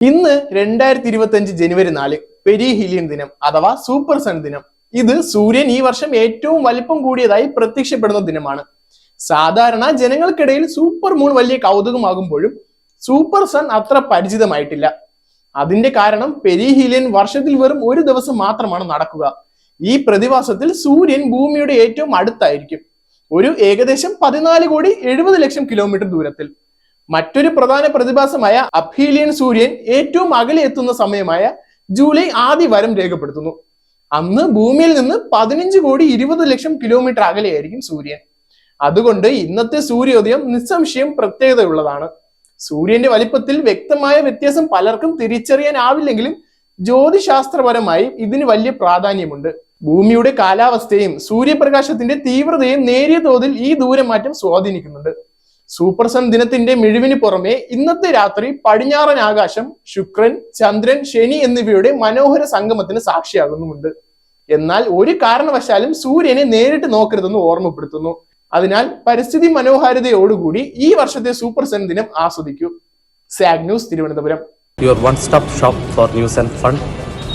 ഇന്ന് രണ്ടായിരത്തി ഇരുപത്തി അഞ്ച് ജനുവരി നാല് പെരിഹീലിയൻ ദിനം അഥവാ സൂപ്പർ സൺ ദിനം. ഇത് സൂര്യൻ ഈ വർഷം ഏറ്റവും വലിപ്പം കൂടിയതായി പ്രത്യക്ഷപ്പെടുന്ന ദിനമാണ്. സാധാരണ ജനങ്ങൾക്കിടയിൽ സൂപ്പർ മൂൺ വലിയ കൗതുകമാകുമ്പോഴും സൂപ്പർ സൺ അത്ര പരിചിതമായിട്ടില്ല. അതിന്റെ കാരണം പെരിഹീലിയൻ വർഷത്തിൽ വെറും ഒരു ദിവസം മാത്രമാണ് നടക്കുക. ഈ പ്രതിഭാസത്തിൽ സൂര്യൻ ഭൂമിയുടെ ഏറ്റവും അടുത്തായിരിക്കും. ഒരു ഏകദേശം പതിനാല് കോടി എഴുപത് ലക്ഷം കിലോമീറ്റർ ദൂരത്തിൽ. മറ്റൊരു പ്രധാന പ്രതിഭാസമായ അഫീലിയൻ സൂര്യൻ ഏറ്റവും അകലെ എത്തുന്ന സമയമായ ജൂലൈ ആദ്യ വാരം രേഖപ്പെടുത്തുന്നു. അന്ന് ഭൂമിയിൽ നിന്ന് പതിനഞ്ച് കോടി ഇരുപത് ലക്ഷം കിലോമീറ്റർ അകലെയായിരിക്കും സൂര്യൻ. അതുകൊണ്ട് ഇന്നത്തെ സൂര്യോദയം നിസ്സംശയം പ്രത്യേകതയുള്ളതാണ്. സൂര്യന്റെ വലിപ്പത്തിൽ വ്യക്തമായ വ്യത്യാസം പലർക്കും തിരിച്ചറിയാനാവില്ലെങ്കിലും ജ്യോതിശാസ്ത്രപരമായി ഇതിന് വലിയ പ്രാധാന്യമുണ്ട്. ഭൂമിയുടെ കാലാവസ്ഥയും സൂര്യപ്രകാശത്തിന്റെ തീവ്രതയും നേരിയ തോതിൽ ഈ ദൂരമാറ്റം സ്വാധീനിക്കുന്നുണ്ട്. സൂപ്പർ സൺ ദിനത്തിന്റെ മിഴിവിന് പുറമെ ഇന്നത്തെ രാത്രി പടിഞ്ഞാറൻ ആകാശം ശുക്രൻ ചന്ദ്രൻ ശനി എന്നിവയുടെ മനോഹര സംഗമത്തിന് സാക്ഷിയാകുന്നുമുണ്ട്. എന്നാൽ ഒരു കാരണവശാലും സൂര്യനെ നേരിട്ട് നോക്കരുതെന്ന് ഓർമ്മപ്പെടുത്തുന്നു. അതിനാൽ പരിസ്ഥിതി മനോഹാരിതയോടുകൂടി ഈ വർഷത്തെ സൂപ്പർ സൺ ദിനം ആസ്വദിക്കൂ. Zag news Thiruvananthapuram. Your one stop shop for news and fun.